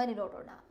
മുമ്പനിലോട്ടുണ്ടാകും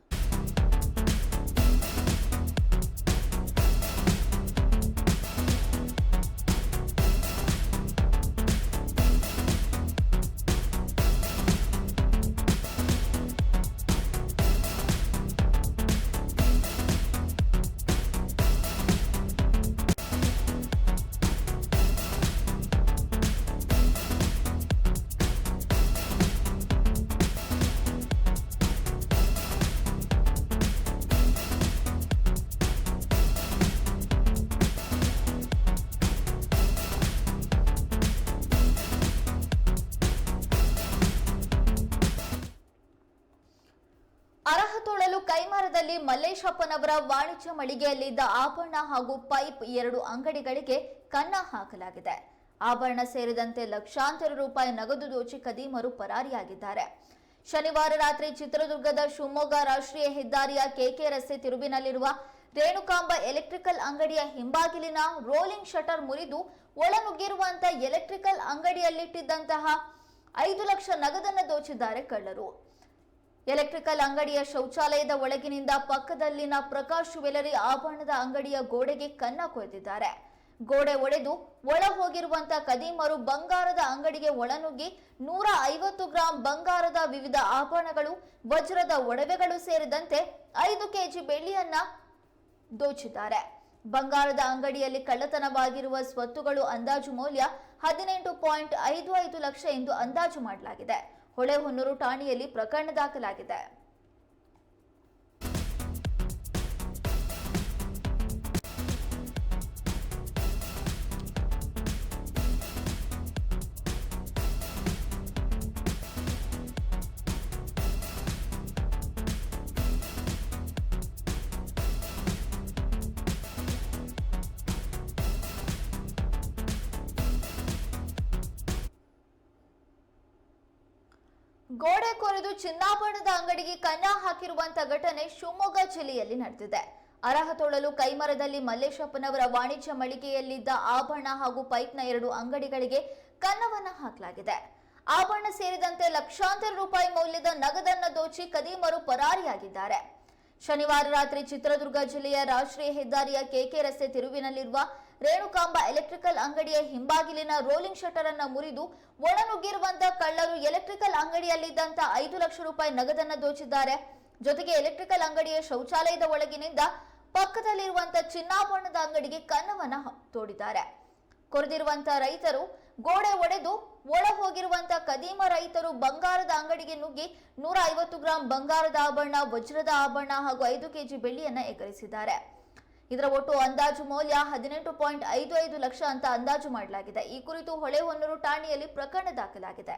ಅರಹ ಕೈಮಾರದಲ್ಲಿ ಕೈಮರದಲ್ಲಿ ಮಲ್ಲೇಶಪ್ಪನವರ ವಾಣಿಜ್ಯ ಮಳಿಗೆಯಲ್ಲಿದ್ದ ಆಭರಣ ಹಾಗೂ ಪೈಪ್ ಎರಡು ಅಂಗಡಿಗಳಿಗೆ ಕನ್ನ ಹಾಕಲಾಗಿದೆ. ಆಭರಣ ಸೇರಿದಂತೆ ಲಕ್ಷಾಂತರ ರೂಪಾಯಿ ನಗದು ದೋಚಿ ಕದೀಮರು ಪರಾರಿಯಾಗಿದ್ದಾರೆ. ಶನಿವಾರ ರಾತ್ರಿ ಚಿತ್ರದುರ್ಗದ ಶಿವಮೊಗ್ಗ ರಾಷ್ಟ್ರೀಯ ಹೆದ್ದಾರಿಯ ಕೆಕೆ ರಸ್ತೆ ತಿರುವಿನಲ್ಲಿರುವ ರೇಣುಕಾಂಬ ಎಲೆಕ್ಟ್ರಿಕಲ್ ಅಂಗಡಿಯ ಹಿಂಬಾಗಿಲಿನ ರೋಲಿಂಗ್ ಶಟರ್ ಮುರಿದು ಒಳನುಗ್ಗಿರುವಂತಹ ಎಲೆಕ್ಟ್ರಿಕಲ್ ಅಂಗಡಿಯಲ್ಲಿಟ್ಟಿದ್ದಂತಹ ಐದು ಲಕ್ಷ ನಗದನ್ನು ದೋಚಿದ್ದಾರೆ ಕಳ್ಳರು. ಎಲೆಕ್ಟ್ರಿಕಲ್ ಅಂಗಡಿಯ ಶೌಚಾಲಯದ ಒಳಗಿನಿಂದ ಪಕ್ಕದಲ್ಲಿನ ಪ್ರಕಾಶ್ ಜ್ಯುವೆಲರಿ ಆಭರಣದ ಅಂಗಡಿಯ ಗೋಡೆಗೆ ಕನ್ನ ಕೊಯ್ದಿದ್ದಾರೆ. ಗೋಡೆ ಒಡೆದು ಒಳ ಹೋಗಿರುವಂತ ಕದೀಮರು ಬಂಗಾರದ ಅಂಗಡಿಗೆ ಒಳನುಗ್ಗಿ ನೂರ ಐವತ್ತು ಗ್ರಾಂ ಬಂಗಾರದ ವಿವಿಧ ಆಭರಣಗಳು, ವಜ್ರದ ಒಡವೆಗಳು ಸೇರಿದಂತೆ ಐದು ಕೆಜಿ ಬೆಳ್ಳಿಯನ್ನ ದೋಚಿದ್ದಾರೆ. ಬಂಗಾರದ ಅಂಗಡಿಯಲ್ಲಿ ಕಳ್ಳತನವಾಗಿರುವ ಸ್ವತ್ತುಗಳು ಅಂದಾಜು ಮೌಲ್ಯ ಹದಿನೆಂಟು ಪಾಯಿಂಟ್ ಐದು ಐದು ಲಕ್ಷ ಎಂದು ಅಂದಾಜು ಮಾಡಲಾಗಿದೆ. ಹೊಳೆಹೊನ್ನೂರು ಠಾಣೆಯಲ್ಲಿ ಪ್ರಕರಣ ದಾಖಲಾಗಿದೆ. ಗೋಡೆ ಕೊರೆದು ಚಿನ್ನಾಭರಣದ ಅಂಗಡಿಗೆ ಕನ್ನ ಹಾಕಿರುವಂತ ಘಟನೆ ಶಿವಮೊಗ್ಗ ಜಿಲ್ಲೆಯಲ್ಲಿ ನಡೆದಿದೆ. ಅರಹ ತೊಳಲು ಕೈಮರದಲ್ಲಿ ಮಲ್ಲೇಶಪ್ಪನವರ ವಾಣಿಜ್ಯ ಮಳಿಗೆಯಲ್ಲಿದ್ದ ಆಭರಣ ಹಾಗೂ ಪೈಪ್ನ ಎರಡು ಅಂಗಡಿಗಳಿಗೆ ಕನ್ನವನ್ನ ಹಾಕಲಾಗಿದೆ. ಆಭರಣ ಸೇರಿದಂತೆ ಲಕ್ಷಾಂತರ ರೂಪಾಯಿ ಮೌಲ್ಯದ ನಗದನ್ನ ದೋಚಿ ಕದೀಮರು ಪರಾರಿಯಾಗಿದ್ದಾರೆ. ಶನಿವಾರ ರಾತ್ರಿ ಚಿತ್ರದುರ್ಗ ಜಿಲ್ಲೆಯ ರಾಷ್ಟ್ರೀಯ ಹೆದ್ದಾರಿಯ ಕೆಕೆ ರಸ್ತೆ ತಿರುವಿನಲ್ಲಿರುವ ರೇಣುಕಾಂಬ ಎಲೆಕ್ಟ್ರಿಕಲ್ ಅಂಗಡಿಯ ಹಿಂಬಾಗಿಲಿನ ರೋಲಿಂಗ್ ಶಟರ್ ಅನ್ನು ಮುರಿದು ಒಣನುಗ್ಗಿರುವಂತಹ ಕಳ್ಳರು ಎಲೆಕ್ಟ್ರಿಕಲ್ ಅಂಗಡಿಯಲ್ಲಿದ್ದಂತ ಐದು ಲಕ್ಷ ರೂಪಾಯಿ ನಗದನ್ನು ದೋಚಿದ್ದಾರೆ. ಜೊತೆಗೆ ಎಲೆಕ್ಟ್ರಿಕಲ್ ಅಂಗಡಿಯ ಶೌಚಾಲಯದ ಒಳಗಿನಿಂದ ಪಕ್ಕದಲ್ಲಿರುವಂತಹ ಚಿನ್ನಾಭರಣದ ಅಂಗಡಿಗೆ ಕನ್ನವನ್ನ ತೋಡಿದ್ದಾರೆ. ಕೊರೆದಿರುವಂತ ರೈತರು ಗೋಡೆ ಒಡೆದು ಒಳ ಹೋಗಿರುವಂತ ಕದೀಮ ರೈತರು ಬಂಗಾರದ ಅಂಗಡಿಗೆ ನುಗ್ಗಿ ನೂರ ಐವತ್ತು ಗ್ರಾಂ ಬಂಗಾರದ ಆಭರಣ, ವಜ್ರದ ಆಭರಣ ಹಾಗೂ ಐದು ಕೆಜಿ ಬೆಳ್ಳಿಯನ್ನ ಎಗರಿಸಿದ್ದಾರೆ. ಇದರ ಒಟ್ಟು ಅಂದಾಜು ಮೌಲ್ಯ ಹದಿನೆಂಟು ಪಾಯಿಂಟ್ ಐದು ಐದು ಲಕ್ಷ ಅಂತ ಅಂದಾಜು ಮಾಡಲಾಗಿದೆ. ಈ ಕುರಿತು ಹೊಳೆಹೊನ್ನೂರು ಠಾಣೆಯಲ್ಲಿ ಪ್ರಕರಣ ದಾಖಲಾಗಿದೆ.